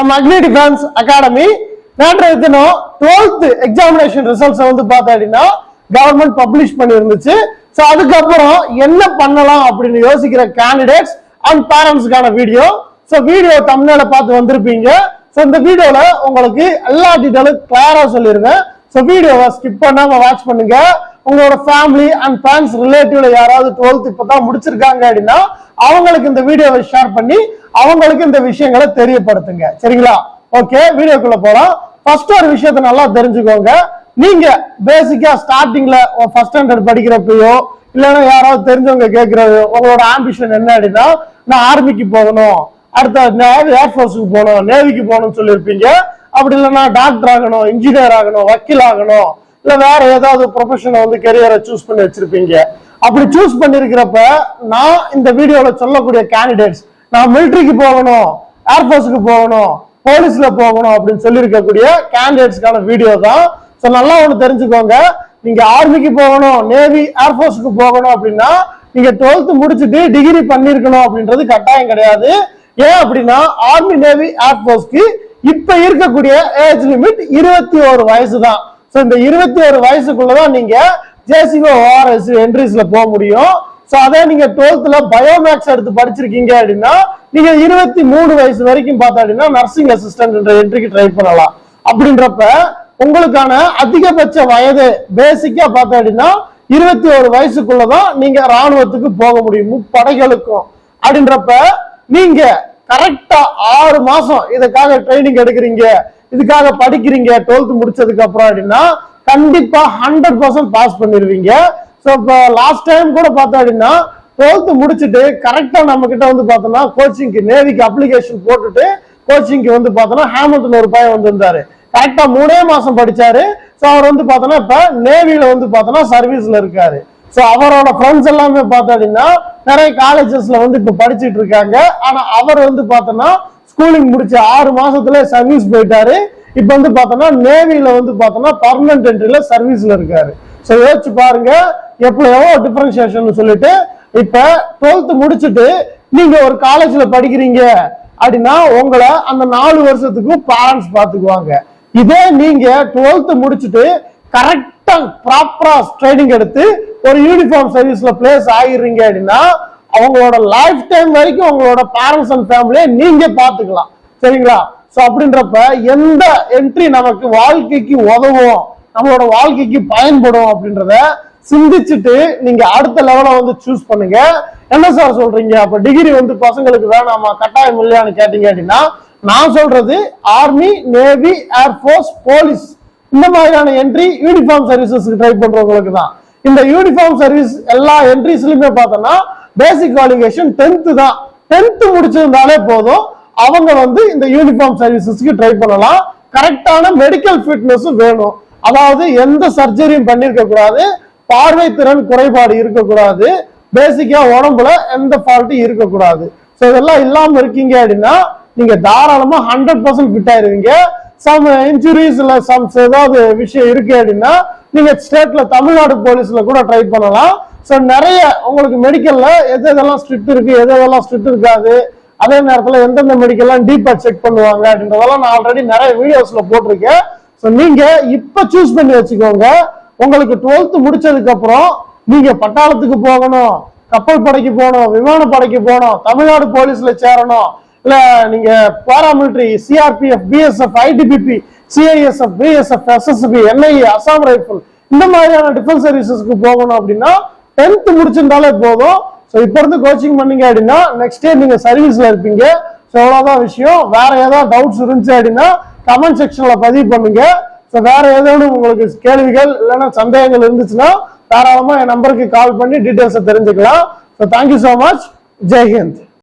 நம்ம அக்னி defence academy நேற்றைய தினம் டுவெல்த் எக்ஸாமினேஷன் ரிசல்ட்ஸ் வந்து பார்த்தா அப்படின்னா கவர்மெண்ட் பப்ளிஷ் பண்ணியிருந்துச்சு. ஸோ அதுக்கப்புறம் என்ன பண்ணலாம் அப்படின்னு யோசிக்கிற கேண்டிடேட்ஸ் அண்ட் பேரண்ட்ஸ்க்கான வீடியோ ஸோ வீடியோ தமிழ்ல பார்த்து வந்திருப்பீங்க. ஸோ இந்த வீடியோல உங்களுக்கு எல்லா டீட்டெயிலும் கிளியரா சொல்லிருங்க ஸோ வீடியோவை ஸ்கிப் பண்ணாம வாட்ச் பண்ணுங்க. உங்களோட ஃபேமிலி அண்ட் ஃப்ரெண்ட்ஸ் ரிலேட்டிவ்ல யாராவது டுவெல்த் இப்பதான் முடிச்சிருக்காங்க அப்படின்னா அவங்களுக்கு இந்த வீடியோவை ஷேர் பண்ணி அவங்களுக்கு இந்த விஷயங்களை தெரியப்படுத்துங்க. சரிங்களா? ஓகே வீடியோக்குள்ள போலாம். ஃபர்ஸ்ட் ஒரு விஷயத்தை நல்லா தெரிஞ்சுக்கோங்க. நீங்க பேசிக்கா ஸ்டார்டிங்ல ஃபர்ஸ்ட் ஸ்டாண்டர்ட் படிக்கிறப்பயோ இல்லைன்னா யாராவது தெரிஞ்சவங்க கேட்கறது உங்களோட ஆம்பிஷன் என்ன அப்படின்னா நான் ஆர்மிக்கு போகணும். அடுத்த ஏர்ஃபோர்ஸுக்கு போகணும். நேவிக்கு போகணும்னு சொல்லியிருப்பீங்க. அப்படி இல்லைன்னா டாக்டர் ஆகணும் இன்ஜினியர் ஆகணும் வக்கீல் ஆகணும். இல்ல வேற ஏதாவது ப்ரொஃபஷனை வந்து கெரியரை சூஸ் பண்ணி வச்சிருப்பீங்க. அப்படி சூஸ் பண்ணிருக்கிறப்ப நான் இந்த வீடியோல சொல்லக்கூடிய கேண்டிடேட்ஸ் நான் மிலிட்டரிக்கு போகணும் ஏர்போர்ஸுக்கு போகணும் போலீஸ்ல போகணும் அப்படின்னு சொல்லியிருக்கக்கூடிய கேண்டிடேட்ஸ்க்கான வீடியோ தான். ஸோ நல்லா ஒன்று தெரிஞ்சுக்கோங்க. நீங்க ஆர்மிக்கு போகணும் நேவி ஏர்போர்ஸுக்கு போகணும் அப்படின்னா நீங்க டுவெல்த் முடிச்சுட்டு டிகிரி பண்ணிருக்கணும் அப்படின்றது கட்டாயம் கிடையாது. ஏன் அப்படின்னா ஆர்மி நேவி ஏர்போர்ஸ்க்கு இப்ப இருக்கக்கூடிய ஏஜ் லிமிட் இருபத்தி ஒரு வயசு தான். ஸோ இந்த இருபத்தி ஒரு வயசுக்குள்ளதான் நீங்க ஜேசிஓ ஓஆர்எஸ் என்ட்ரிஸ்ல போக முடியும். ஸோ அதே நீங்க டுவெல்த்ல பயோமேக்ஸ் எடுத்து படிச்சிருக்கீங்க அப்படின்னா நீங்க இருபத்தி மூணு வயசு வரைக்கும் பார்த்தா அப்படின்னா நர்சிங் அசிஸ்டன்ட் என்ற என்ட்ரிக்கு ட்ரை பண்ணலாம். அப்படின்றப்ப உங்களுக்கான அதிகபட்ச வயது பேசிக்கா பார்த்தா அப்படின்னா இருபத்தி ஒரு வயசுக்குள்ளதான் நீங்க ராணுவத்துக்கு போக முடியும். முப்படைகளுக்கும். அப்படின்றப்ப நீங்க கரெக்டா ஆறு மாசம் இதுக்காக ட்ரைனிங் எடுக்கிறீங்க இதுக்காக படிக்கிறீங்க டுவெல்த் முடிச்சதுக்கு அப்புறம் அப்படின்னா கண்டிப்பா ஹண்ட்ரட் பர்சன்ட் பாஸ் பண்ணிருவீங்க ஸோ இப்போ லாஸ்ட் டைம் கூட பார்த்தோம் அப்படின்னா டுவெல்த் முடிச்சுட்டு கரெக்டா நம்ம கிட்ட வந்து பார்த்தோம்னா கோச்சிங்க்கு நேவிக்கு அப்ளிகேஷன் போட்டுட்டு கோச்சிங்க்கு வந்து பார்த்தோம்னா ஹேமல்டன் ஒரு பையன் வந்திருந்தாரு கரெக்டா மூணே மாசம் படிச்சாரு. ஸோ அவர் வந்து பார்த்தோம்னா இப்ப நேவியில வந்து பார்த்தோம்னா சர்வீஸ்ல இருக்காரு. ஸோ அவரோட ஃப்ரெண்ட்ஸ் எல்லாமே பார்த்தோம் அப்படின்னா நிறைய காலேஜஸ்ல வந்து இப்போ படிச்சுட்டு இருக்காங்க. ஆனா அவர் வந்து பார்த்தோம்னா ஸ்கூலிங் முடிச்ச ஆறு மாசத்துல சர்வீஸ் போயிட்டாரு. இப்போ வந்து பார்த்தோம்னா நேவியில வந்து பார்த்தோம்னா பர்மனன்ட் என்ட்ரியில சர்வீஸ்ல இருக்காரு. ஸோ யோசிச்சு பாருங்க எப்படியோ டிஃபரன்சியேஷன் சொல்லிட்டு இப்போ டுவெல்த் முடிச்சுட்டு நீங்க ஒரு காலேஜ்ல படிக்கிறீங்க அப்படின்னா உங்களை அந்த நாலு வருஷத்துக்கு பேரண்ட்ஸ் பாத்துக்குவாங்க இதே நீங்க டுவெல்த் முடிச்சுட்டு கரெக்டா ப்ராப்பரா ட்ரைனிங் எடுத்து ஒரு யூனிஃபார்ம் சர்வீஸ்ல பிளேஸ் ஆகிடுறீங்க அப்படின்னா அவங்களோட லைஃப் டைம் வரைக்கும் உங்களோட பேரண்ட்ஸ் அண்ட் ஃபேமிலியை நீங்க பாத்துக்கலாம் சரிங்களா? ஸோ அப்படின்றப்ப எந்த என்ட்ரி நமக்கு வாழ்க்கைக்கு உதவும் நம்மளோட வாழ்க்கைக்கு பயன்படும் அப்படின்றத சிந்திச்சுட்டு நீங்க அடுத்த லெவலை வந்து சூஸ் பண்ணுங்க. என்ன சார் சொல்றீங்க? அப்ப டிகிரி வந்து பசங்களுக்கு வேணாமா? கட்டாயம் இல்லையான்னு கேட்டீங்க அப்படின்னா நான் சொல்றது ஆர்மி நேவி ஏர்ஃபோர்ஸ் போலீஸ் இந்த மாதிரியான என்ட்ரி யூனிஃபார்ம் சர்வீசஸ்க்கு ட்ரை பண்றவங்களுக்கு தான். இந்த யூனிஃபார்ம் சர்வீஸ் எல்லா என்ட்ரிஸ்லயுமே பார்த்தோம்னா பேசிக் குவாலிஃபிகேஷன் டென்த்து தான். டென்த்து முடிச்சிருந்தாலே போதும். அவங்க வந்து இந்த யூனிஃபார்ம் சர்வீசஸ்க்கு ட்ரை பண்ணலாம். கரெக்டான மெடிக்கல் ஃபிட்னஸும் வேணும். அதாவது எந்த சர்ஜரியும் பண்ணியிருக்க கூடாது. பார்வை திறன் குறைபாடு இருக்கக்கூடாது பேசிக்கா உடம்புல எந்த ஃபால்ட்டும் இருக்கக்கூடாது ஸோ இதெல்லாம் இல்லாம இருக்கீங்க அப்படின்னா நீங்க தாராளமா ஹண்ட்ரட் பர்சன்ட் ஃபிட் ஆயிருவீங்க. சம் இன்ஜுரிஸ் இல்லை சம் ஏதாவது விஷயம் இருக்கு அப்படின்னா நீங்க ஸ்டேட்ல தமிழ்நாடு போலீஸ்ல கூட ட்ரை பண்ணலாம். ஸோ நிறைய உங்களுக்கு மெடிக்கல்ல எது எதெல்லாம் ஸ்ட்ரிக்ட் இருக்கு எது எதெல்லாம் ஸ்ட்ரிக்ட் இருக்காது அதே நேரத்தில் எந்தெந்த மெடிக்கல்லாம் டீப்பா செக் பண்ணுவாங்க அப்படின்றதெல்லாம் நான் ஆல்ரெடி நிறைய வீடியோஸ்ல போட்டிருக்கேன். ஸோ நீங்க இப்ப சூஸ் பண்ணி வச்சுக்கோங்க. உங்களுக்கு டுவெல்த் முடிச்சதுக்கு அப்புறம் நீங்க பட்டாளத்துக்கு போகணும் கப்பல் படைக்கு போகணும் விமானப்படைக்கு போகணும் தமிழ்நாடு போலீஸ்ல சேரணும். இல்ல நீங்க paramilitary CRPF BSF ITBP CISF BSF SSP NIA Assam rifle இந்த மாதிரியான டிஃபென்ஸ் சர்வீசஸ்க்கு போகணும் அப்படின்னா டென்த் முடிச்சிருந்தாலே போதும். ஸோ இப்போ இருந்து கோச்சிங் பண்ணீங்க அப்படின்னா நெக்ஸ்ட் இயர் நீங்க சர்வீஸ்ல இருப்பீங்க. ஸோ அவ்வளோதான் விஷயம். வேற ஏதாவது டவுட்ஸ் இருந்துச்சு அப்படின்னா கமெண்ட் செக்ஷன்ல பதிவு பண்ணுங்க. ஸோ வேற ஏதேனும் உங்களுக்கு கேள்விகள் இல்லைன்னா சந்தேகங்கள் இருந்துச்சுன்னா தாராளமா என் நம்பருக்கு கால் பண்ணி டீட்டெயில்ஸை தெரிஞ்சுக்கலாம். So thank you so much Jai Hind.